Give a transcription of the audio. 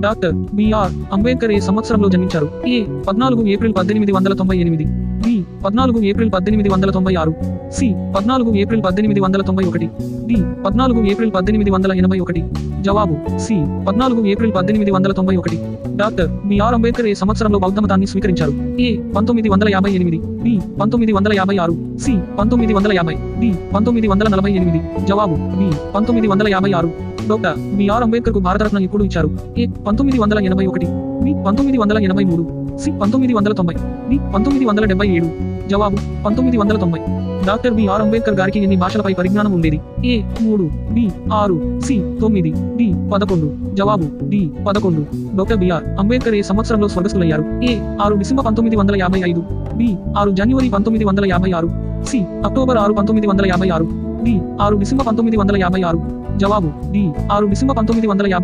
Doctor BR Ambedkar ఏ సంవత్సరంలో జన్మించారు? ఏ పద్నాలుగు ఏప్రిల్ పద్దెనిమిది వందల తొంభై ఎనిమిది. పద్నాలుగు ఏప్రిల్ పద్దెనిమిది వందల తొంభై ఆరు. సి పద్నాలుగు ఏప్రిల్ పద్దెనిమిది వందల తొంభై ఒకటి. డి పద్నాలుగు ఏప్రిల్ పద్దెనిమిది వందల ఎనభై ఒకటి. జవాబు సి పద్నాలుగు ఏప్రిల్ పద్దెనిమిది వందల తొంభై ఒకటి. డాక్టర్ బిఆర్ అంబేద్కర్ ఏ సంవత్సరంలో బౌద్ధ మతాన్ని స్వీకరించారు? ఏ పంతొమ్మిది వందల యాభై ఎనిమిది. బి పంతొమ్మిది వందల యాభై ఆరు. సి పంతొమ్మిది వందల యాభై. డి పంతొమ్మిది వందల నలభై ఎనిమిది. జవాబు బి పంతొమ్మిది వందల యాభై ఆరు. డాక్టర్ బిఆర్ అంబేద్కర్కు భారతరత్న ఎప్పుడు ఇచ్చారు? ఏ పంతొమ్మిది వందల ఎనభై ఒకటి. బి పంతొమ్మిది వందల ఎనభై మూడు. సి పంతొమ్మిది వందల తొంభై డి పంతొమ్మిది వందల డెబ్బై ఏడు జవాబు పంతొమ్మిది వందల తొంభై. డాక్టర్ బిఆర్ అంబేద్కర్ గారికి ఎన్ని భాషలపై పరిజ్ఞానం ఉండేది? ఏ మూడు బి ఆరు సి తొమ్మిది డి పదకొండు జవాబు డి పదకొండు. డాక్టర్ బిఆర్ అంబేద్కర్ ఏ సంవత్సరంలో స్వర్గస్థులయ్యారు? ఏ ఆరు డిసెంబర్ పంతొమ్మిది వందల యాభై ఐదు బి ఆరు జనవరి పంతొమ్మిది వందల యాభై ఆరు సి అక్టోబర్ ఆరు పంతొమ్మిది వందల యాభై ఆరు డి ఆరు డిసెంబర్ పంతొమ్మిది వందల యాభై ఆరు జవాబు డి ఆరు డిసెంబర్ పంతొమ్మిది వందల యాభై